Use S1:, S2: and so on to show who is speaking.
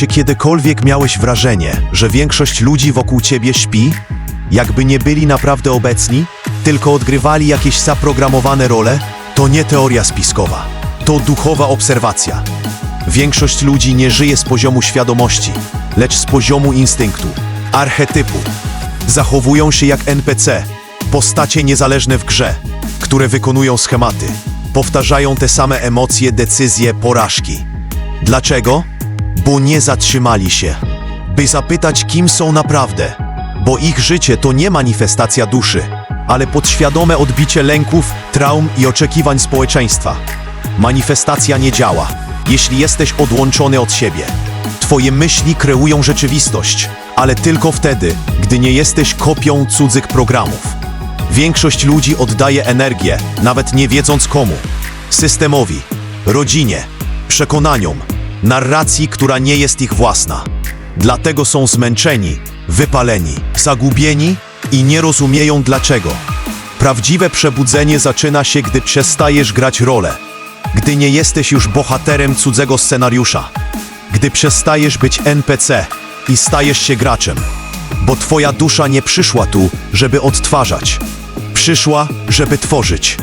S1: Czy kiedykolwiek miałeś wrażenie, że większość ludzi wokół ciebie śpi? Jakby nie byli naprawdę obecni, tylko odgrywali jakieś zaprogramowane role? To nie teoria spiskowa, to duchowa obserwacja. Większość ludzi nie żyje z poziomu świadomości, lecz z poziomu instynktu, archetypu. Zachowują się jak NPC, postacie niezależne w grze, które wykonują schematy, powtarzają te same emocje, decyzje, porażki. Dlaczego? Bo nie zatrzymali się, by zapytać, kim są naprawdę. Bo ich życie to nie manifestacja duszy, ale podświadome odbicie lęków, traum i oczekiwań społeczeństwa. Manifestacja nie działa, jeśli jesteś odłączony od siebie. Twoje myśli kreują rzeczywistość, ale tylko wtedy, gdy nie jesteś kopią cudzych programów. Większość ludzi oddaje energię, nawet nie wiedząc komu. Systemowi, rodzinie, przekonaniom, narracji, która nie jest ich własna. Dlatego są zmęczeni, wypaleni, zagubieni i nie rozumieją dlaczego. Prawdziwe przebudzenie zaczyna się, gdy przestajesz grać rolę, gdy nie jesteś już bohaterem cudzego scenariusza, gdy przestajesz być NPC i stajesz się graczem, bo twoja dusza nie przyszła tu, żeby odtwarzać. Przyszła, żeby tworzyć.